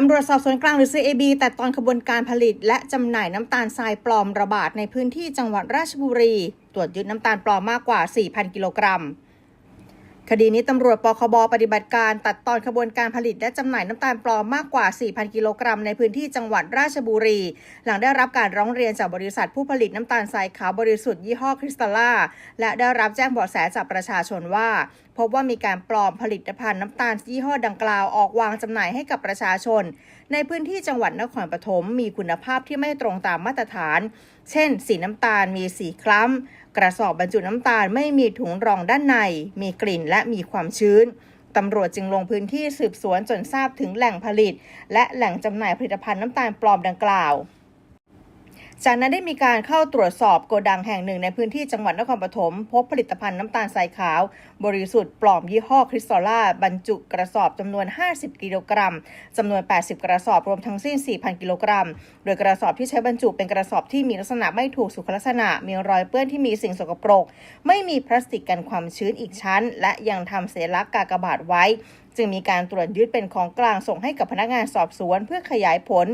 ตำรวจสอบสวนกลางหรือ CAB แต่ตอนขบวนการผลิต และจำหน่ายน้ำตาลทรายปลอมระบาดในพื้นที่จังหวัดราชบุรี ตรวจยึดน้ำตาลปลอมมากกว่า 4,000 กิโลกรัม คดีนี้ตำรวจปคบปฏิบัติการตัดตอนขบวนการผลิตและจำหน่ายน้ำตาลปลอมมากกว่า 4,000 กิโลกรัมในพื้นที่จังหวัดราชบุรี หลังได้รับการร้องเรียนจากบริษัทผู้ผลิตน้ำตาลทรายขาวบริสุทธิ์ยี่ห้อคริสตัลล่า และได้รับแจ้งเบาะแสจากประชาชนว่า พบว่ามีการปลอมผลิตภัณฑ์น้ำตาลยี่ห้อดังกล่าวออกวางจำหน่ายให้กับประชาชน ในพื้นที่จังหวัดนครปฐมมีคุณภาพที่ไม่ตรงตามมาตรฐาน เช่น สีน้ำตาลมีสีคล้ำ กระสอบบรรจุน้ำตาลไม่มีถุงรองด้านใน มีกลิ่นและมีความชื้นตำรวจจึงลงพื้นที่สืบสวนจนทราบถึงแหล่งผลิต และแหล่งจำหน่ายผลิตภัณฑ์น้ำตาลปลอมดังกล่าว จากนั้นได้มีการเข้าตรวจสอบโกดังแห่งหนึ่งในพื้นที่จังหวัดนครปฐมพบผลิตภัณฑ์น้ำตาลทรายขาว บริสุทธิ์ปลอมยี่ห้อคริสตัลล่าบรรจุกระสอบจำนวน 50 กิโลกรัมจำนวน 80 กระสอบรวมทั้งสิ้น 4,000 กิโลกรัม โดยกระสอบที่ใช้บรรจุเป็นกระสอบที่มีลักษณะไม่ถูกสุขลักษณะ มีรอยเปื้อนที่มีสิ่งสกปรก ไม่มีพลาสติกกันความชื้นอีกชั้น และยังทำเสลักษณ์กากบาทไว้ จึงมีการตรวจยึดเป็นของกลางส่งให้กับพนักงานสอบสวนเพื่อขยายผล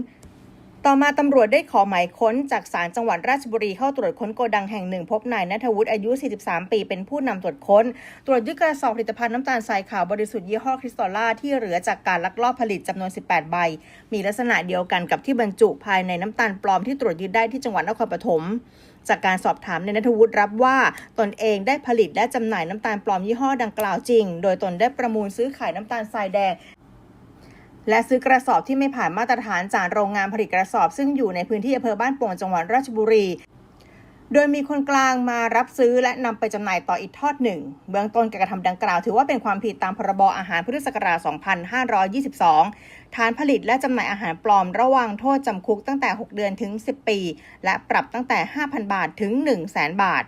ต่อมาตำรวจได้ขอหมายค้นจากศาลจังหวัดราชบุรีเข้าตรวจค้นโกดังแห่งหนึ่ง พบนายนัทวุฒิอายุ 43 ปี เป็นผู้นำตรวจค้น ตรวจยึดกระสอบผลิตภัณฑ์น้ำตาลทรายขาวบริสุทธิ์ยี่ห้อคริสตัลล่าที่เหลือจากการลักลอบผลิตจำนวน 18 ใบ มีลักษณะเดียวกันกับที่บรรจุภายในน้ำตาลปลอมที่ตรวจยึดได้ที่จังหวัดนครปฐมจากการสอบถามในายนัทวุฒิรับว่าตนเองได้ผลิตและจำหน่ายน้ำตาลปลอมยี่ห้อดังกล่าวจริง โดยตนได้ประมูลซื้อขายน้ำตาลทรายแดง และซื้อกระสอบที่ไม่ผ่านมาตรฐานจากโรงงานผลิตกระสอบ ซึ่งอยู่ในพื้นที่อำเภอบ้านโป่งจังหวัดราชบุรี โดยมีคนกลางมารับซื้อและนำไปจำหน่ายต่ออีกทอดหนึ่ง เบื้องต้นการกระทำดังกล่าวถือว่าเป็นความผิดตามพรบอาหารพุทธศักราช 2522 ฐานผลิตและจำหน่ายอาหารปลอมระว่างโทษจำคุกตั้งแต่ 6 เดือนถึง 10 ปี และปรับตั้งแต่ 5,000 บาทถึง 100,000 บาท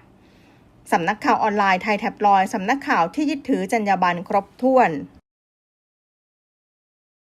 สำนักข่าวออนไลน์ไทยแท็บลอยด์สำนักข่าวที่ยึดถือจรรยาบรรณครบถ้วน